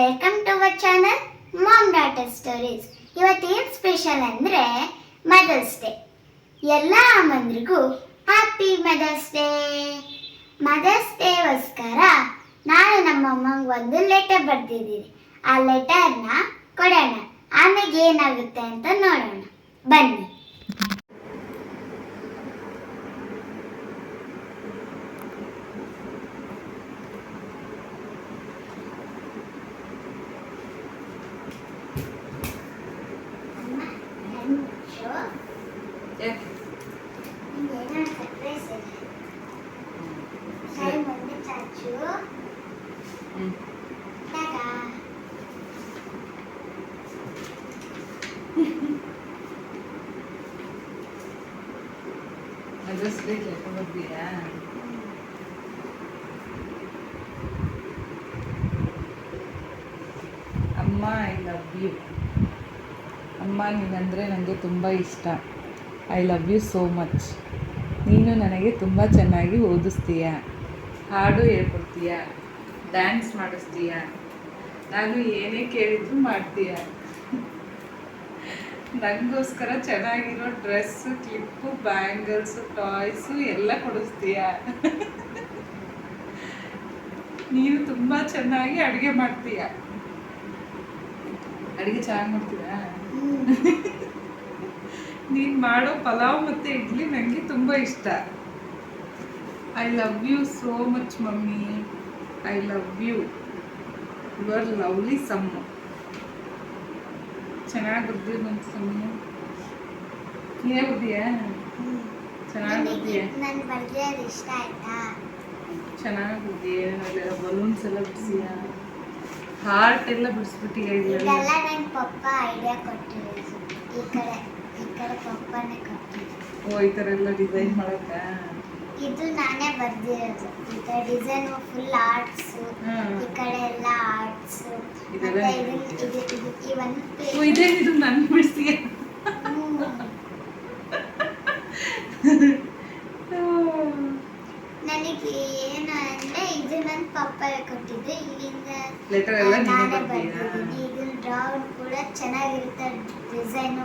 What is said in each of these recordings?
Welcome to our channel mom daughter stories ಇವತ್ತೇನು special ಅಂದ್ರೆ mother's day ಎಲ್ಲ ಅಮ್ಮಂದ್ರಿಗೂ ಹ್ಯಾಪಿ ಮದರ್ಸ್ ಡೇ ಮದರ್ಸ್ ಡೇಗೋಸ್ಕರ ನಾನು ನಮ್ಮ ಅಮ್ಮಂಗೆ ಒಂದು ಲೆಟರ್ ಬರ್ದಿದ್ದೀನಿ. ಆ ಲೆಟರ್ನ ಕೊಡೋಣ. ಆಮೇಲೆ ಏನಾಗುತ್ತೆ ಅಂತ ನೋಡೋಣ. ಬನ್ನಿ. ಮುಚ್ಚು. ನಿಂಗೇನೋ surprise ಇದೆ. ಕೈ ಮುಂದೆ ಚಾಚು ಟಾಟಾ. ಮದರ್ಸ್ ಡೇ ಲೆಟರ್ ಬರ್ದಿಯಾ ಅಮ್ಮ ಐ ಲವ್ ಯು ಅಮ್ಮ ನೀನಂದರೆ ನನಗೆ ತುಂಬ ಇಷ್ಟ. I love you so much ನೀನು ನನಗೆ ತುಂಬ ಚೆನ್ನಾಗಿ ಓದಿಸ್ತೀಯ. ಹಾಡು ಹೇಳ್ಕೊಡ್ತೀಯ. ಡ್ಯಾನ್ಸ್ ಮಾಡಿಸ್ತೀಯ. ನಾನು ಏನೇ ಕೇಳಿದ್ರು ಮಾಡ್ತೀಯ. ನನಗೋಸ್ಕರ ಚೆನ್ನಾಗಿರೋ ಡ್ರೆಸ್ಸು ಕ್ಲಿಪ್ಪು ಬ್ಯಾಂಗಲ್ಸು ಟಾಯ್ಸು ಎಲ್ಲ ಕೊಡಿಸ್ತೀಯ. ನೀನು ತುಂಬ ಚೆನ್ನಾಗಿ ಅಡುಗೆ ಮಾಡ್ತೀಯ. ಅಡುಗೆ ಚೆನ್ನಾಗಿ ಮಾಡ್ತೀಯಾ. ನೀನು ಮಾಡೋ ಪಲಾವ್ ಮತ್ತು ಇಡ್ಲಿ ನನಗೆ ತುಂಬ ಇಷ್ಟ. I love you so much mummy. I love you your lovely Sammu. ಚೆನ್ನಾಗಿ ನನ್ನ ಸಮ್ಮು. ಏ ಬುದ್ಧಿಯಾ. ಚೆನ್ನಾಗಿ ಆಯ್ತಾ? ಚೆನ್ನಾಗಿ ಬಲೂನ್ಸ್ ಎಲ್ಲ ಬಿಡಿಸಿಯ? ಹಾರ್ಟ್ ಎಲ್ಲ ಬಿಡಿಸ್ಬಿಟ್ಟಿದೆ ಇದೆಲ್ಲ ನನ್ನ ಪಪ್ಪ ಐಡಿಯಾ ಕೊಟ್ಟಿರೋದು ಈ ಕಡೆ ಈ ಕಡೆ ಪಪ್ಪನೇ ಕೊಟ್ಟಿದ್ದು ಓ ಈ ಥರ ಎಲ್ಲ ಡಿಸೈನ್ ಮಾಡಕ್ಕ? ಇದು ನಾನೇ ಬರ್ದಿರೋದು. ಈ ಕಡೆ ಡಿಸೈನ್ ಫುಲ್ ಆರ್ಟ್ಸ್ ಈ ಕಡೆ ಎಲ್ಲ ಆರ್ಟ್ಸ್ ಮತ್ತೆ ಇದನ್ನ ಇದು ಇದು ಈ ಒಂದು ಓ ಇದೇನಿದು ನನ್ಗೆ ಬಿಡಿಸ್ತೀಯ ನನಗೆ ಏನು ಅಂದ್ರೆ ಇದು ನನ್ನ ಪಪ್ಪ ಕೊಟ್ಟಿದ್ದು ಇಲ್ಲಿಂದ ಲೆಟರ್ ಎಲ್ಲ ನೀನೇ ಬರ್ದಿದ್ದೀನಿ. ಇದನ್ನ ಡ್ರಾವ್ ಕೂಡ ಚೆನ್ನಾಗಿರುತ್ತೆ ಡಿಸೈನು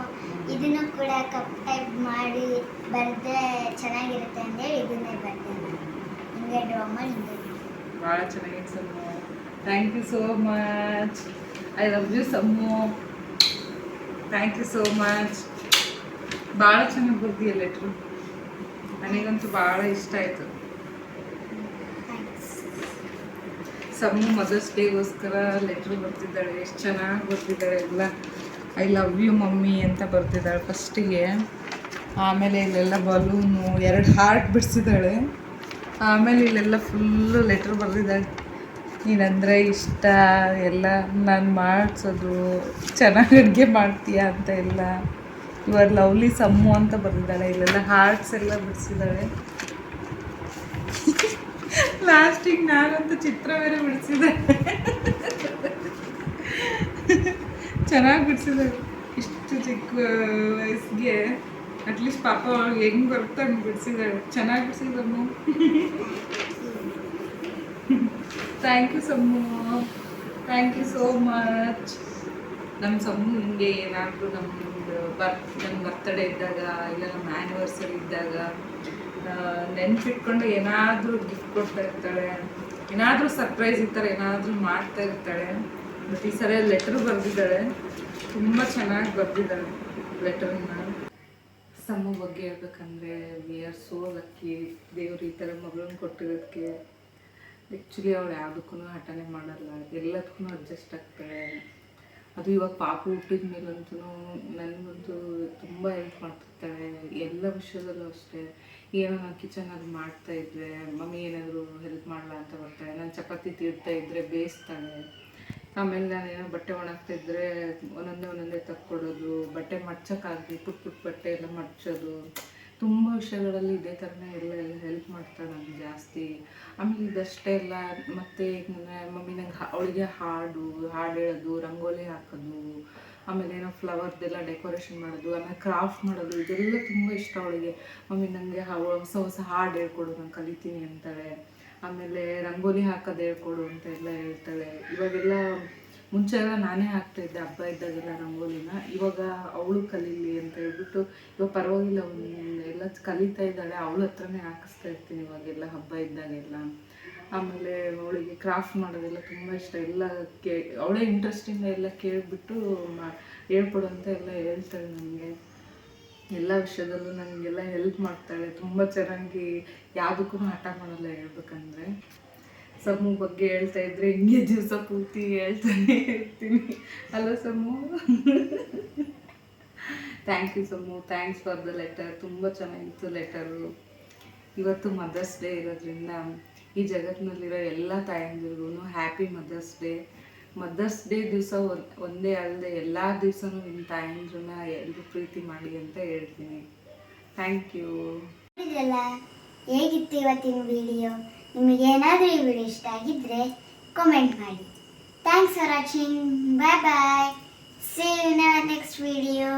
ಇದನ್ನು ಕೂಡ ಕಪ್ ಟೈಪ್ ಮಾಡಿ ಬರೆದ್ರೆ ಚೆನ್ನಾಗಿರುತ್ತೆ ಅಂತೇಳಿ ಇದನ್ನೇ ಬರ್ತೀನಿ ಹಿಂಗೆ ಡ್ರಾ ಮಾಡಿ ಹಿಂಗೆ ಭಾಳ ಚೆನ್ನಾಗಿತ್ತು Sammu. Thank you so much I love you Sammu. Thank you so much ಭಾಳ ಚೆನ್ನಾಗಿ ಬರ್ತೀಯ ಲೆಟ್ರು ನನಗಂತೂ ಭಾಳ ಇಷ್ಟ ಆಯಿತು ಥ್ಯಾಂಕ್ಸ್ ಸಮ್ಮು ಮದರ್ಸ್ ಡೇಗೋಸ್ಕರ ಲೆಟ್ರ್ ಬರ್ತಿದ್ದಾಳೆ. ಎಷ್ಟು ಚೆನ್ನಾಗಿ ಬರ್ತಿದ್ದಾಳೆ ಎಲ್ಲ. ಐ ಲವ್ ಯು ಮಮ್ಮಿ ಅಂತ ಬರ್ತಿದ್ದಾಳೆ ಫಸ್ಟಿಗೆ ಆಮೇಲೆ ಇಲ್ಲೆಲ್ಲ ಬಲೂನು ಎರಡು ಹಾರ್ಟ್ ಬಿಡಿಸಿದ್ದಾಳೆ. ಆಮೇಲೆ ಇಲ್ಲೆಲ್ಲ ಫುಲ್ಲು ಲೆಟ್ರ್ ಬರೆದಿದ್ದಾಳೆ. ನೀನಂದರೆ ಇಷ್ಟ, ಎಲ್ಲ ನಾನು ಮಾಡಿಸೋದು, ಚೆನ್ನಾಗಿ ಅಡುಗೆ ಮಾಡ್ತೀಯ ಅಂತ ಎಲ್ಲ. ಇವಾಗ ಲವ್ಲಿ ಸಮ್ಮು ಅಂತ ಬರೆದಿದ್ದಾಳೆ. ಇಲ್ಲೆಲ್ಲ ಹಾರ್ಟ್ಸ್ ಎಲ್ಲ ಬಿಡಿಸಿದ್ದಾಳೆ. ಲಾಸ್ಟಿಗೆ ನಾನಂತೂ ಚಿತ್ರ ಬೇರೆ ಬಿಡಿಸಿದೆ. ಚೆನ್ನಾಗಿ ಬಿಡಿಸಿದೆ. ಇಷ್ಟು ಚಿಕ್ಕ ವಯಸ್ಸಿಗೆ ಅಟ್ಲೀಸ್ಟ್ ಪಾಪ ಅವ್ಳು ಹೆಂಗೆ ಬರುತ್ತೆ ಹಂಗೆ ಬಿಡಿಸಿದಾಳೆ. ಚೆನ್ನಾಗಿ ಬಿಡಿಸಿದಮ್ಮ thank you Sammu. Thank you so much ನಮ್ಮ ಸಮ್ಮು ಹಿಂಗೆ ಏನಾದರೂ ನಮ್ಮದು ಬರ್ತ್ ನಮ್ಮ ಬರ್ತಡೇ ಇದ್ದಾಗ, ಇಲ್ಲ ನಮ್ಮ ಆ್ಯನಿವರ್ಸರಿ ಇದ್ದಾಗ ನೆನ್ಪಿಟ್ಕೊಂಡು ಏನಾದರೂ ಗಿಫ್ಟ್ ಕೊಡ್ತಾ ಇರ್ತಾಳೆ ಏನಾದರೂ ಸರ್ಪ್ರೈಸ್ ಈ ಥರ ಏನಾದರೂ ಮಾಡ್ತಾ ಇರ್ತಾಳೆ ಬಟ್ ಈ ಸಲ ಲೆಟ್ರ್ ಬರೆದಿದ್ದಾಳೆ ತುಂಬ ಚೆನ್ನಾಗಿ ಬರೆದಿದ್ದಾಳೆ ಲೆಟರ್ನ ಸಮ ಬಗ್ಗೆ ಹೇಳ್ಬೇಕಂದ್ರೆ ವಿ ಆರ್ ಸೋ ಲಕ್ಕಿ ದೇವ್ರು ಈ ಥರ ಮಗಳನ್ನ ಕೊಟ್ಟಿರೋದಕ್ಕೆ ಆ್ಯಕ್ಚುಲಿ ಅವಳು ಯಾವುದಕ್ಕೂ ಹಠನೆ ಮಾಡಲ್ಲ. ಎಲ್ಲದಕ್ಕೂ ಅಡ್ಜಸ್ಟ್ ಆಗ್ತಾಳೆ ಅದು ಇವಾಗ ಪಾಪು ಹುಟ್ಟಿದ ಮೇಲಂತೂ ನನಗಂತೂ ತುಂಬ ಹೆಲ್ಪ್ ಮಾಡ್ತಿರ್ತಾಳೆ, ಎಲ್ಲ ವಿಷಯದಲ್ಲೂ ಅಷ್ಟೇ. ಏನೋ ನಾನು ಮಾಡ್ತಾ ಇದ್ದರೆ ಮಮ್ಮಿ ಏನಾದರೂ ಹೆಲ್ಪ್ ಮಾಡಲ್ಲ ಅಂತ ಬರ್ತಾಳೆ, ನಾನು ಚಪಾತಿ ತೀಡ್ತಾ ಇದ್ದರೆ ಬೇಯಿಸ್ತಾಳೆ. ಆಮೇಲೆ ನಾನೇನೋ ಬಟ್ಟೆ ಒಣಗ್ತಾ ಇದ್ದರೆ ಒಂದೊಂದೇ ಒಂದೊಂದೇ ತಕ್ಕೊಡೋದು, ಬಟ್ಟೆ ಮಡ್ಚೋಕ್ಕಾಗಲಿ ಪುಟ್ ಪುಟ್ ಬಟ್ಟೆ ಎಲ್ಲ ಮಡ್ಚೋದು. ತುಂಬ ವಿಷಯಗಳಲ್ಲಿ ಇದೇ ಥರನೇ ಎಲ್ಲ ಹೆಲ್ಪ್ ಮಾಡ್ತಾಳೆ ನನಗೆ ಜಾಸ್ತಿ. ಆಮೇಲೆ ಇದಷ್ಟೇ ಎಲ್ಲ ಮತ್ತು ಮಮ್ಮಿ ನಂಗೆ ಅವಳಿಗೆ ಹಾಡು ಹಾಡು ಹೇಳೋದು, ರಂಗೋಲಿ ಹಾಕೋದು, ಆಮೇಲೆ ಏನೋ ಫ್ಲವರ್ದೆಲ್ಲ ಡೆಕೋರೇಷನ್ ಮಾಡೋದು, ಆಮೇಲೆ ಕ್ರಾಫ್ಟ್ ಮಾಡೋದು, ಇದೆಲ್ಲ ತುಂಬ ಇಷ್ಟ ಅವಳಿಗೆ. ಮಮ್ಮಿ ನನಗೆ ಹೊಸ ಹೊಸ ಹಾಡು ಹೇಳ್ಕೊಡು, ನಾನು ಕಲಿತೀನಿ ಅಂತಾಳೆ. ಆಮೇಲೆ ರಂಗೋಲಿ ಹಾಕೋದು ಹೇಳ್ಕೊಡು ಅಂತ ಎಲ್ಲ ಹೇಳ್ತಾಳೆ. ಇವಾಗೆಲ್ಲ ಮುಂಚೆ ಎಲ್ಲ ನಾನೇ ಹಾಕ್ತಾ ಇದ್ದೆ ಹಬ್ಬ ಇದ್ದಾಗೆಲ್ಲ ರಂಗೋಲಿನ ಇವಾಗ ಅವಳು ಕಲೀಲಿ ಅಂತ ಹೇಳ್ಬಿಟ್ಟು, ಇವಾಗ ಪರವಾಗಿಲ್ಲ ಎಲ್ಲ ಕಲಿತಾ ಇದ್ದಾಳೆ, ಅವಳ ಹತ್ರನೇ ಹಾಕಿಸ್ತಾ ಇರ್ತೀನಿ ಇವಾಗೆಲ್ಲ ಹಬ್ಬ ಇದ್ದಾಗೆಲ್ಲ. ಆಮೇಲೆ ಅವಳಿಗೆ ಕ್ರಾಫ್ಟ್ ಮಾಡೋದೆಲ್ಲ ತುಂಬ ಇಷ್ಟ. ಎಲ್ಲ ಕೇ, ಅವಳೇ ಇಂಟ್ರೆಸ್ಟಿಂದ ಎಲ್ಲ ಕೇಳಿಬಿಟ್ಟು ಮಾ, ಹೇಳ್ಕೊಡು ಅಂತ ಎಲ್ಲ ಹೇಳ್ತಾಳೆ ನನಗೆ. ಎಲ್ಲ ವಿಷಯದಲ್ಲೂ ನನಗೆಲ್ಲ ಹೆಲ್ಪ್ ಮಾಡ್ತಾಳೆ. ತುಂಬ ಚೆನ್ನಾಗಿ ಯಾವುದಕ್ಕೂ ಹಠ ಮಾಡಲ್ಲ ಹೇಳ್ಬೇಕಂದ್ರೆ. ಸಮು ಬಗ್ಗೆ ಹೇಳ್ತಾ ಇದ್ರೆ ಹಿಂಗೆ ದಿವಸ ಪೂರ್ತಿ ಹೇಳ್ತಾನೆ ಇರ್ತೀನಿ. ಅಲ್ಲ Samu thank you Samu thanks for the letter ತುಂಬ ಚೆನ್ನಾಗಿತ್ತು ಲೆಟರು ಇವತ್ತು ಮದರ್ಸ್ ಡೇ ಇರೋದ್ರಿಂದ ಈ ಜಗತ್ತಿನಲ್ಲಿರೋ ಎಲ್ಲ ತಾಯಂದಿರಿಗೂ happy Mother's Day Mother's Day ದಿವಸ ಒಂದೇ ಅಲ್ಲದೆ ಎಲ್ಲ ದಿವಸನೂ ನಿಮ್ಮ ತಾಯಂದ್ರನ್ನ ಎಲ್ಲರೂ ಪ್ರೀತಿ ಮಾಡಿ ಅಂತ ಹೇಳ್ತೀನಿ. ಥ್ಯಾಂಕ್ ಯು ಹೇಗಿತ್ತು ಇವತ್ತಿನ ವಿಡಿಯೋ ನಿಮಗೆ ಏನಾದರೂ ಈ ವಿಡಿಯೋ ಇಷ್ಟ ಆಗಿದ್ರೆ ಕಾಮೆಂಟ್ ಮಾಡಿ. Thanks for watching bye bye see you next video